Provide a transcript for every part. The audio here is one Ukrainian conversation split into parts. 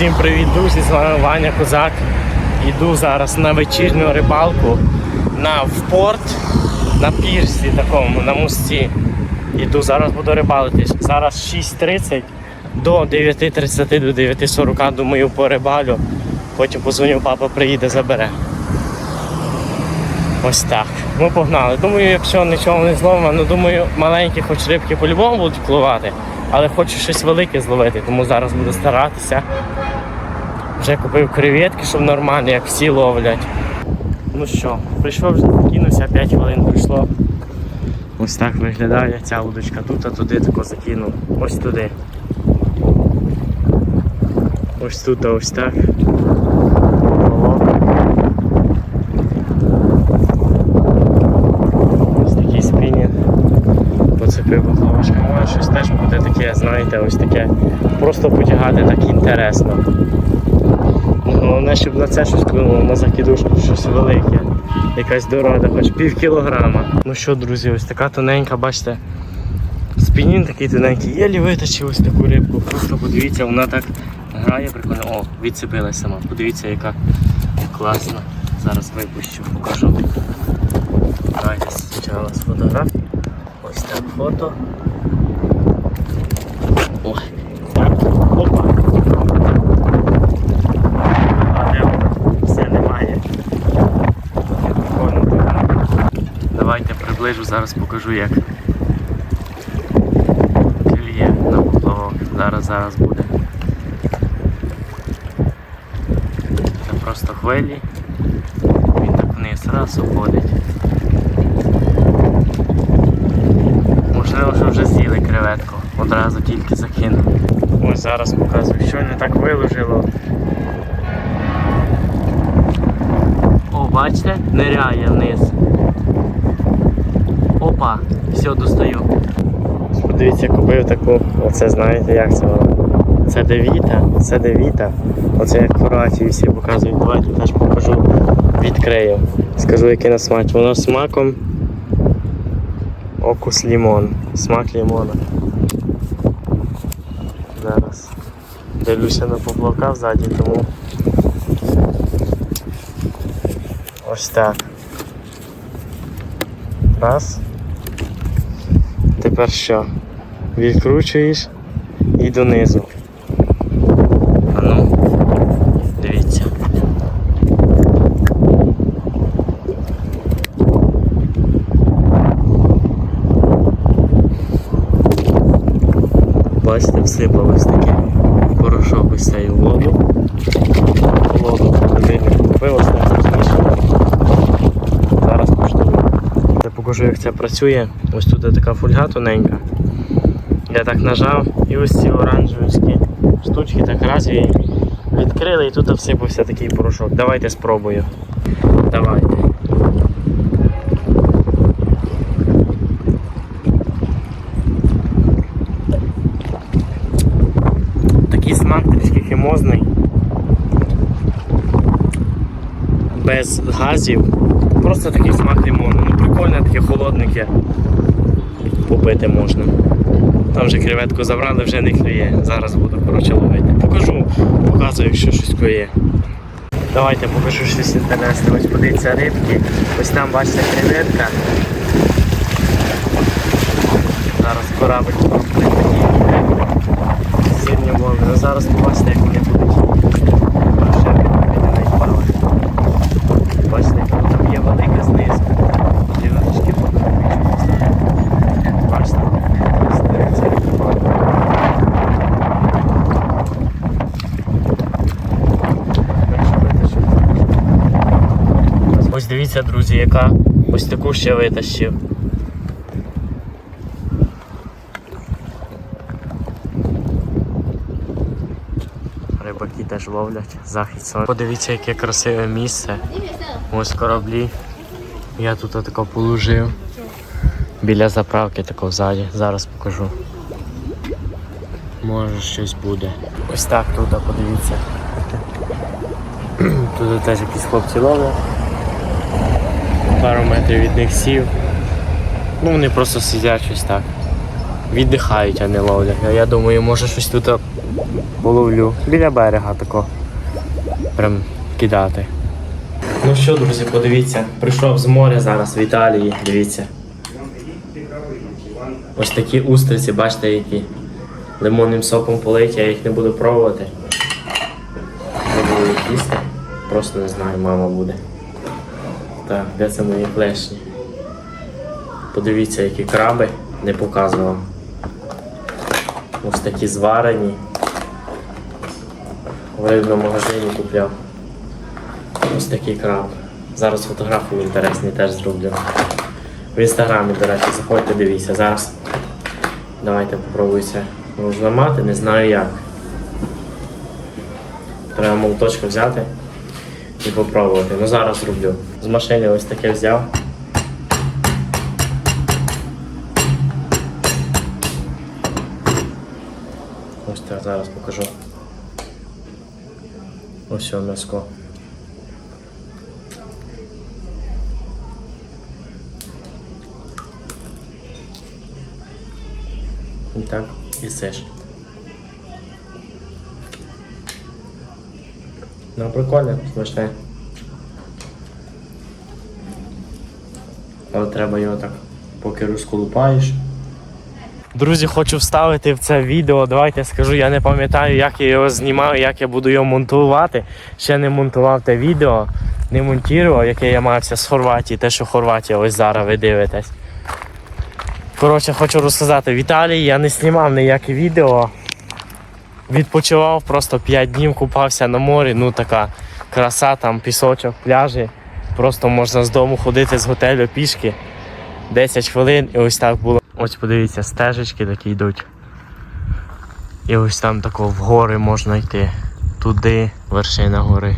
Усім привіт, друзі! З вами Ваня Козак. Йду зараз на вечірню рибалку на в порт на пірсі такому, на мості. Йду, зараз буду рибалити. Зараз 6.30 до 9.30 до 9.40, думаю, порибалю. Потім позвоню, папа приїде, забере. Ось так. Ми погнали. Думаю, якщо нічого не зловимо, думаю, маленькі хоч рибки по-любому будуть впливати, але хочу щось велике зловити, тому зараз буду старатися. Вже купив креветки, щоб нормально, як всі ловлять. Ну що, прийшов вже закинувся, 5 хвилин пройшло. Ось так виглядає ця удочка тут, а туди тако закинув. Ось туди. Ось тут, а ось так. Полок. Ось такий спінінг. Поцепив поплавочка. Може щось теж буде таке, знаєте, ось таке. Просто потягати так інтересно. Головне, щоб на це щось клюнуло, на закидушку щось велике. Якась дорога, хоч пів кілограма. Ну що, друзі, ось така тоненька, бачите. Спінін такий тоненький. Єлі витащив ось таку рибку. Просто подивіться, вона так грає прикольно. О, відцепилась сама. Подивіться, яка класна. Зараз випущу, покажу. Давайте спочатку з фотографії. Ось так фото. Так, опа. А? Все немає. Давайте приближу, зараз покажу як. Клює на поплавок. Зараз, зараз буде. Це просто хвилі. Він так вниз раз уходить. Можливо, що вже з'їли креветку. Одразу тільки закинув. Ось зараз показую, що не так виложило. О, бачите? Ниряє вниз. Опа, все, достаю. Подивіться, купив таку, оце знаєте, як це вона. Це девіта, це девіта. Оце як в Хорватії всі показують. Давайте теж покажу, відкрию. Скажу, який на смак. Воно смаком окус лімон. Смак лімона. Зараз. Дивлюся на поплавка ззаді, тому ось так. Раз. Тепер що? Відкручуєш і донизу. А ну, дивіться. Бачите, всипалось таке порошок ось цей у воду. Воду холодильник купив, ось так розмішано. Зараз коштую. Я покажу, як це працює. Ось тут така фольга тоненька. Я так нажав і ось ці оранжеві штучки так раз і відкрили і тут всипався такий порошок. Давайте спробую. Давайте. Такий смак трішки хімозний. Без газів. Просто такий смак лимону. Ну прикольне, таке холодненьке. Попити можна. Там вже креветку забрали, вже не клює. Зараз буду коротше ловити. Покажу, показую, якщо щось клює. Давайте покажу щось інтересне. Ось подивіться рибки. Ось там бачите креветка. Зараз корабль проплив сильні. Ну зараз побачите, як вони будуть. Ще не впали. Бачите, яка там є велика знизу. Дівчатки Бачите? Здається, як впали. Перше витащив. Ось дивіться, друзі, яка ось таку ще витащив. Рибаки теж ловлять захід сонця. Подивіться, яке красиве місце. Ось кораблі. Я тут тако положив. Біля заправки тако ззаді. Зараз покажу. Може щось буде. Ось так тут, подивіться. Тут теж якісь хлопці ловлять. Пару метрів від них сів. Ну вони просто сидять щось так. віддихають, а не ловлять. А я думаю, може щось тут половлю. Біля берега тако. Прям кидати. Ну що, друзі, подивіться, прийшов з моря зараз в Італії, дивіться. Ось такі устриці, бачите, які лимонним соком политі, я їх не буду пробувати. Не буду їх їсти. Просто не знаю, мама буде. Так, де це мої клешні? Подивіться, які краби не показував. Ось такі зварені. В рибному магазині купляв. Ось такий краб. Зараз фотографії інтересні теж зроблю. В інстаграмі, до речі, заходьте, дивіться. Зараз давайте попробую це розламати, не знаю як. Треба молоточка взяти і попробувати. Ну зараз зроблю. З машини ось таке взяв. Ось так зараз покажу. Ось воно м'яско. І так, їсиш. Ну, прикольно, смачне. Але треба його так, поки розколупаєш. Друзі, хочу вставити в це відео. Давайте скажу, я не пам'ятаю, як я його знімав, як я буду його монтувати. Ще не монтував те відео, не монтував, яке я мався з Хорватії, те, що Хорватія ось зараз ви дивитесь. Коротше, хочу розказати, в Італії я не знімав ніяке відео. Відпочивав просто 5 днів, купався на морі, ну така краса, там пісочок, пляжі. Просто можна з дому ходити з готелю пішки 10 хвилин і ось так було. Ось подивіться, стежечки такі йдуть. І ось там тако в гори можна йти. Туди вершина гори.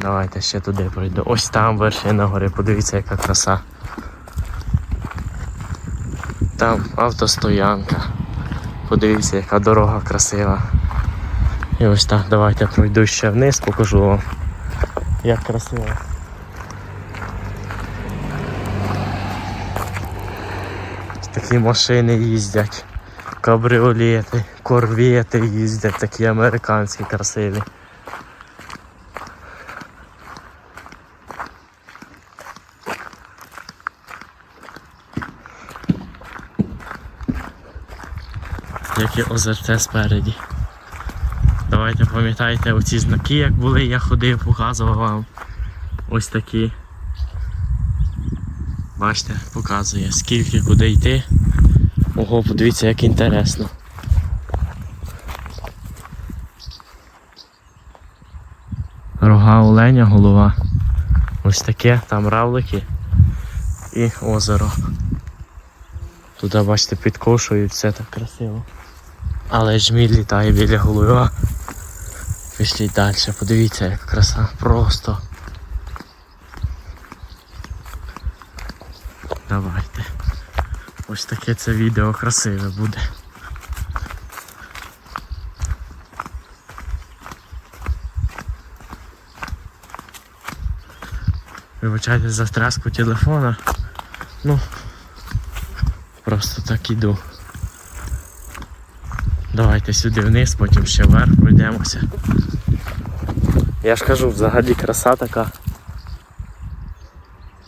Давайте ще туди пройду. Ось там вершина гори, подивіться, яка краса. Там автостоянка. Подивіться, яка дорога красива. І ось так, давайте пройду ще вниз, покажу вам, як красиво. Такі машини їздять, кабріолети, корвети їздять, такі американські красиві. Яке озерце спереді. Давайте пам'ятайте оці знаки, як були, я ходив, показував вам. Ось такі. Бачите, показує скільки куди йти. Ого, подивіться, як інтересно. Рога оленя, голова. Ось таке, там равлики і озеро. Туди, бачите, підкошують, все так красиво. Але жміль літає біля голови. Пішліть далі, подивіться, яка краса. Просто. Давайте. Ось таке це відео красиве буде. Вибачайте за траску телефона. Ну, просто так іду. Давайте сюди вниз, потім ще вверх пройдемося. Я ж кажу, взагалі краса така.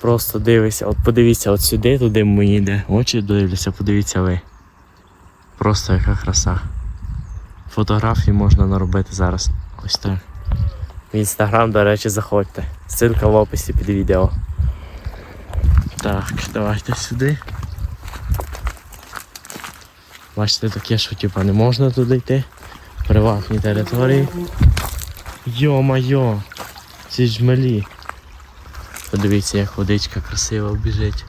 Просто дивися, от подивіться от сюди, туди мені йде. Очі дивляться, подивіться ви. Просто яка краса. Фотографії можна наробити зараз. Ось так. В інстаграм, до речі, заходьте. Ссылка в описі під відео. Так, давайте сюди. Бачите, таке, що типа не можна туди йти. Приватні території. Йо-майо! Ці жмелі. Подивіться, як водичка красиво біжить.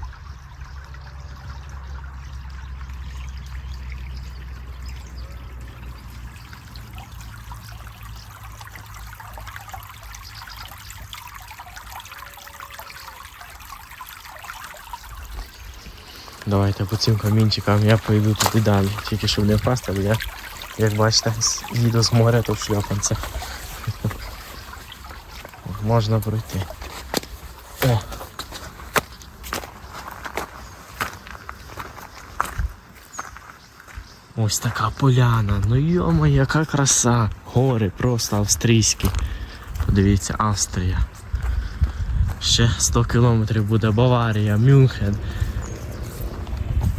Давайте по цим камінчикам я пойду туди далі, тільки щоб не впасти, бо я, як бачите, їду з моря, то в шльопанцях. Можна пройти. О. Ось така поляна. Ну йома, яка краса. Гори просто австрійські. Подивіться, Австрія. Ще 100 кілометрів буде Баварія, Мюнхен.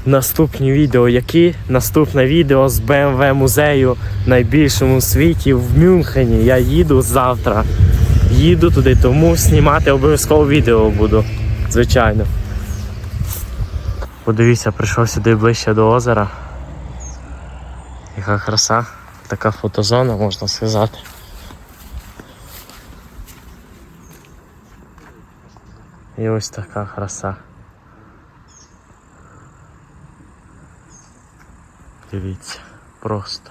Наступні відео, які? Наступне відео з BMW музею найбільшому світі в Мюнхені. Я їду завтра. Їду туди, тому знімати обов'язково відео буду. Звичайно. Подивіться, прийшов сюди ближче до озера. Яка краса, така фотозона, можна сказати. І ось така краса. Дивіться, просто.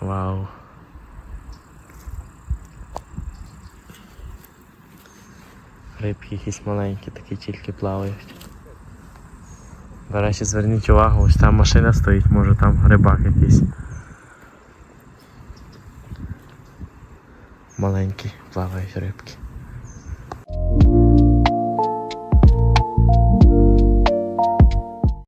Вау. Рибки якісь маленькі, такі тільки плавають. До речі, зверніть увагу, ось там машина стоїть, може там рибак якийсь. Маленькі плавають рибки.